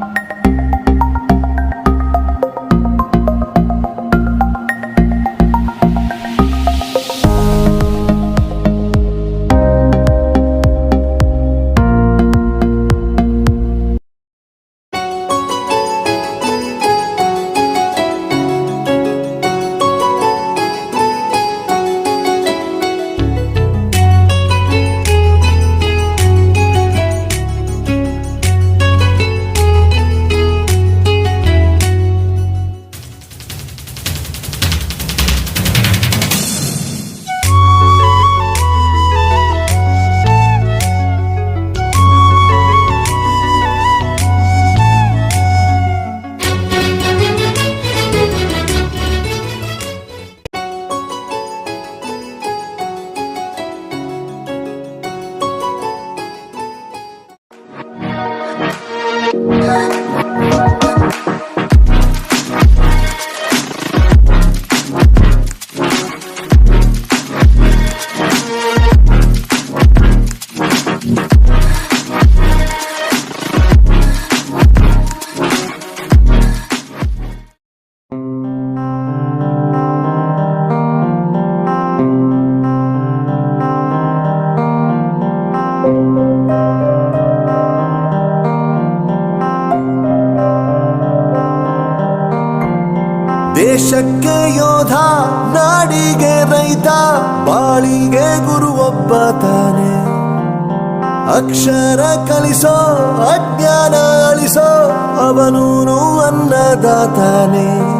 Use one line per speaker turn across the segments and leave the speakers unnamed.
you. ದೇಶಕ್ಕೆ ಯೋಧ ನಾಡಿಗೆ ರೈತ ಬಾಳಿಗೆ ಗುರು ಒಬ್ಬ ತಾನೆ. ಅಕ್ಷರ ಕಲಿಸೋ ಅಜ್ಞಾನ ಅಳಿಸೋ ಅವನೂನು ಅನ್ನದಾತಾನೆ.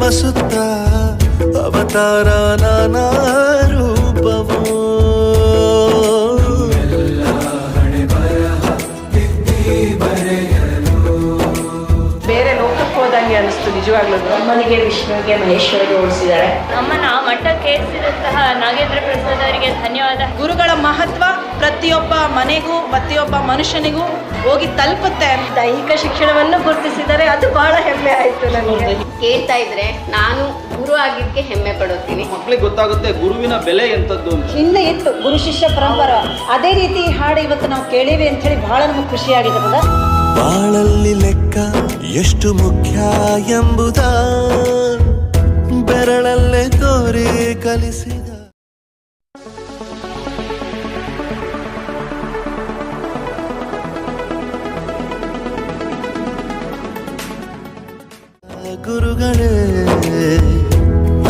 ಇರುತ್ತಾನೆ ನಮ ಸುತ್ತ ಅವತಾರ ನಾನಾ ರೂಪವೋ.
ಬೇರೆ ಲೋಕಕ್ಕೆ ಹೋದಂಗೆ ಅನಿಸ್ತು ನಿಜವಾಗ್ಲೂ.
ಅಮ್ಮನಿಗೆ ವಿಷ್ಣುವಿಗೆ ಮಹೇಶ್ವರಿಗೆ ಹೋಲಿಸಿದ್ದಾರೆ
ಅಮ್ಮನ ಆ ಮಠಕ್ಕೆ ಏರಿಸಿದಂತಹ ನಾಗೇಂದ್ರ ಪ್ರಸಾದ್ ಅವರಿಗೆ ಧನ್ಯವಾದ.
ಗುರುಗಳ ಮಹತ್ವ ಪ್ರತಿಯೊಬ್ಬ ಮನೆಗೂ ಪ್ರತಿಯೊಬ್ಬ ಮನುಷ್ಯನಿಗೂ ಹೋಗಿ ತಲುಪುತ್ತೆ
ದೈಹಿಕ ಶಿಕ್ಷಣವನ್ನು ಗುರುತಿಸಿದರೆ ಅದು ಬಹಳ ಹೆಮ್ಮೆ ಆಯ್ತು ನನಗೆ.
ಕೇಳ್ತಾ ಇದ್ರೆ ನಾನು ಗುರು ಆಗಿದ್ದಕ್ಕೆ ಹೆಮ್ಮೆ ಪಡುತ್ತೀನಿ
ಮಕ್ಳಿಗೆ ಗೊತ್ತಾಗುತ್ತೆ ಗುರುವಿನ ಬೆಲೆ ಎಂತದ್ದು
ಹಿಂದೆ ಇತ್ತು ಗುರು ಶಿಷ್ಯ ಪರಂಪರ. ಅದೇ ರೀತಿ ಹಾಡು ಇವತ್ತು ನಾವು ಕೇಳಿವಿ ಅಂತ ಹೇಳಿ ಬಹಳ ನಮಗೆ ಖುಷಿಯಾಗಿರ್ತದ
ಬಾಳಲ್ಲಿ ಲೆಕ್ಕ ಎಷ್ಟು ಮುಖ್ಯ ಎಂಬುದ ಬೆರಳಲ್ಲೇ ತೋರಿ ಕಲಿಸಿದ. ಗುರುಗಳೇ,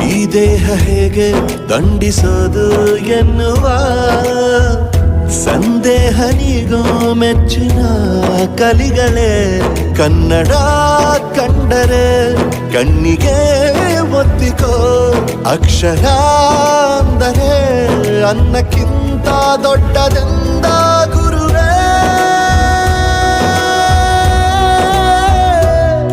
ಈ ದೇಹ ಹೇಗೆ ದಂಡಿಸೋದು ಎನ್ನುವ ಸಂದೇಹ ನೀಗೋ ಮೆಚ್ಚಿನ ಕಲಿಗಳೇ. ಕನ್ನಡ ಕಂಡರೆ ಕಣ್ಣಿಗೆ ಒತ್ತಿಕೋ ಅಕ್ಷರ ಅಂದರೆ ಅನ್ನಕ್ಕಿಂತ ದೊಡ್ಡದೆಂದ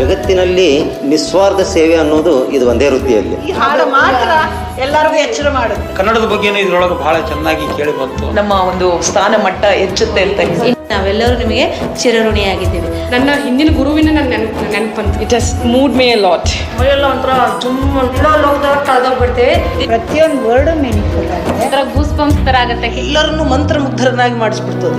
ಜಗತ್ತಿನಲ್ಲಿ ನಿಸ್ವಾರ್ಥ ಸೇವೆ ಅನ್ನೋದು ಇದು ಒಂದೇ ವೃತ್ತಿಯಲ್ಲಿ.
ಈ ಹಾಡು ಮಾತ್ರ ಎಲ್ಲರಿಗೂ ಎಚ್ಚರ ಮಾಡುತ್ತೆ.
ಕನ್ನಡದ ಬಗ್ಗೆನೂ ಇದ್ರೊಳಗೆ ಬಹಳ ಚೆನ್ನಾಗಿ ಕೇಳಿ ಬಂತು.
ನಮ್ಮ ಒಂದು ಸ್ಥಾನ ಮಟ್ಟ ಹೆಚ್ಚುತ್ತೆ ಅಂತ
ನಾವೆಲ್ಲರೂ ನಿಮಗೆ ಚಿರಋಣಿಯಾಗಿದ್ದೀವಿ.
ನನ್ನ ಹಿಂದಿನ ಗುರುವಿನ ನನ್ನ ನೆನಪು ನೆನಪಂತ
it has moved me lot
ಮೈಯೆಲ್ಲ ಒಂಥರ ಜುಮ್ಮ ಲೋಕದೊಳಗೆ ಕಳೆದೋಗ್ಬಿಡ್ತೇವೆ.
ಪ್ರತಿಯೊಂದು ವರ್ಡು ಮೀನಿಂಗ್ಫುಲ್ ಆಗಿದೆ
ಒಂಥರ ಗೂಸ್ ಬಂಪ್ಸ್ ತರ ಆಗತ್ತೆ.
ಎಲ್ಲರನ್ನು ಮಂತ್ರಮುಗ್ಧರನ್ನಾಗಿ ಮಾಡಿಸ್ಬಿಡ್ತದೆ.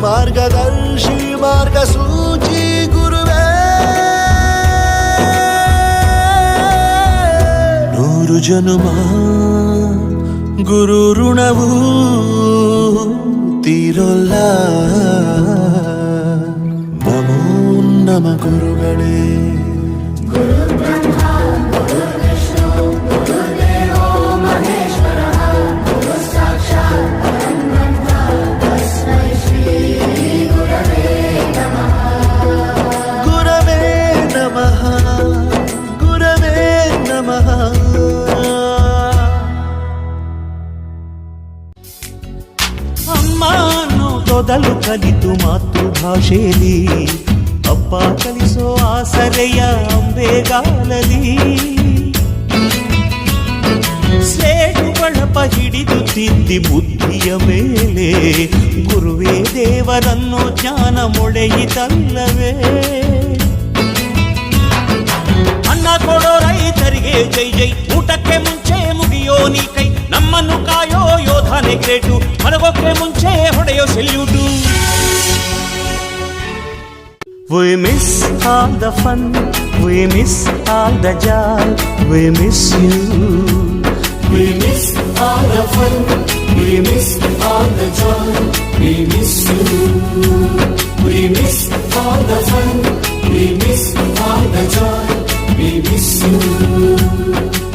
ಮಾರ್ಗದರ್ಶಿ ಮಾರ್ಗಸೂಚಿ ಗುರುವೇ. ನೂರು ಜನುಮ ಗುರು ಋಣವು ತೀರೊಲ್ಲ. ನಮೋ ನಮ ಗುರುಗಳೇ. ಗುರವೇ ಅಮ್ಮ ಅನ್ನೋದೊದಲು ಕಲಿತು ಮಾತೃಭಾಷೆಯಲ್ಲಿ. ಅಪ್ಪ ಕಲಿಸೋ ಆಸರೆಯ ಅಂಬೆಗಾಲಲಿ ಸ್ಲೇಟು ಬಳಪ ಹಿಡಿದು ತಿದ್ದಿ ಬುದ್ಧಿಯ ಮೇಲೆ. ಗುರುವೇ ದೇವರನ್ನು ಜ್ಞಾನ ಮೊಳೆಯಿತಲ್ಲವೇ. ಅನ್ನ ಕೊಡೋ ರೈತರಿಗೆ ಜೈ ಜೈ ಊಟಕ್ಕೆ ಮುಂಚೆ ಮುಗಿಯೋ ನೀ ಕೈ ನಮ್ಮನ್ನು ಕಾಯೋ ಯೋಧನೆ ಗ್ರೇಟು ಮಲಗೋಕ್ಕೆ ಮುಂಚೆ ಹೊಡೆಯೋ salute We miss all the fun, we miss all the joy, we miss you. We miss all the fun, we miss all the joy, we miss you. We miss all the fun, we miss all the joy, we miss you.